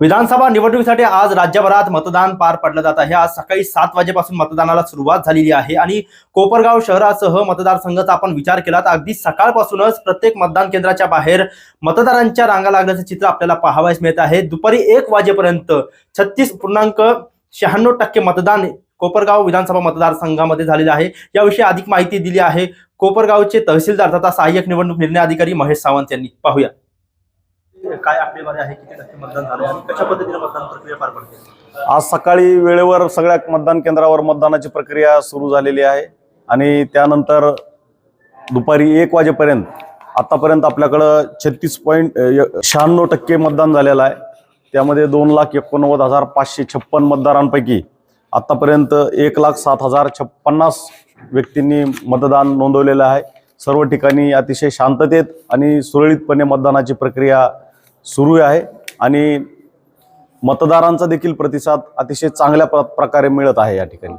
विधानसभा निवडणुकीसाठी आज राज्यभरात मतदान पार पडलं जात आहे. आज सकाळी सात वाजेपासून मतदानाला सुरुवात झालेली आहे आणि कोपरगाव शहरासह मतदारसंघाचा आपण विचार केला तर अगदी सकाळपासूनच प्रत्येक मतदान केंद्राच्या बाहेर मतदारांच्या रांगा लागल्याचं चित्र आपल्याला पाहावयास मिळत आहे. दुपारी एक वाजेपर्यंत छत्तीस पूर्णांक शहाण्णव टक्के मतदान कोपरगाव विधानसभा मतदारसंघामध्ये झालेलं आहे. याविषयी अधिक माहिती दिली आहे. कोपरगावचे तहसीलदार तथा सहाय्यक निवडणूक निर्णय अधिकारी महेश सावंत यांनी. पाहूया. काय आकडेवारी आहे किती टक्के मतदान झालं आणि कशा पद्धतीने मतदान प्रक्रिया पार पडते? आज सकाळी वेळेवर सगळ्या मतदान केंद्रावर मतदानाची प्रक्रिया सुरू झालेली आहे आणि त्यानंतर दुपारी एक वाजेपर्यंत आतापर्यंत आपल्याकडं छत्तीस पॉईंट शहाण्णव टक्के मतदान झालेलं आहे. त्यामध्ये दोन लाख एकोणनव्वद हजार पाचशे छप्पन मतदारांपैकी आतापर्यंत एक लाख सात हजार छप्पन्नास व्यक्तींनी मतदान नोंदवलेलं आहे. सर्व ठिकाणी अतिशय शांततेत आणि सुरळीतपणे मतदानाची प्रक्रिया सुरू आहे आणि मतदारांचा देखील प्रतिसाद अतिशय चांगल्या प्र- प्रकारे मिळत आहे या ठिकाणी.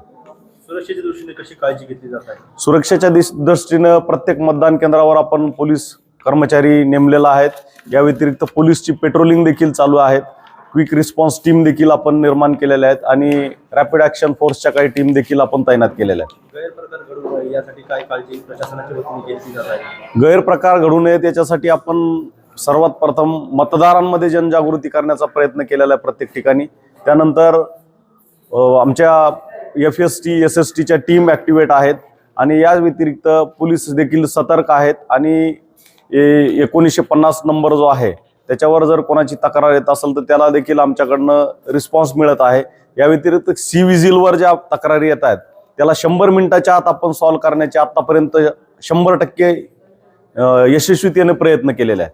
सुरक्षेच्या दृष्टीने कशी काळजी घेतली जात आहे? सुरक्षेच्या दृष्टीनं प्रत्येक मतदान केंद्रावर आपण पोलीस कर्मचारी नेमलेला आहेत. या व्यतिरिक्त पोलीसची पेट्रोलिंग देखील चालू आहेत. क्विक रिस्पॉन्स टीम देखील आपण निर्माण केलेल्या आहेत आणि रॅपिड ॲक्शन फोर्सच्या काही टीम देखील आपण तैनात केलेल्या आहेत. गैरप्रकार घडू नये यासाठी काय काळजी प्रशासनाच्या वतीने घेतली जात आहे? गैरप्रकार घडू नयेत याच्यासाठी आपण सर्वात प्रथम मतदारांमध्ये जनजागृती करण्याचा प्रयत्न केलेला आहे प्रत्येक ठिकाणी. त्यानंतर आमच्या F S T S S टीच्या टीम ॲक्टिवेट आहेत आणि या व्यतिरिक्त पोलीस देखील सतर्क आहेत आणि ए- एकोणीसशे पन्नास नंबर जो आहे त्याच्यावर जर कोणाची तक्रार येत असेल तर त्याला देखील आमच्याकडनं रिस्पॉन्स मिळत आहे. या व्यतिरिक्त सी विजिलवर ज्या तक्रारी येत आहेत त्याला शंभर मिनिटाच्या आत आपण सॉल्व्ह करण्याचे आत्तापर्यंत शंभर टक्के यशस्वीतेने प्रयत्न केलेले आहेत.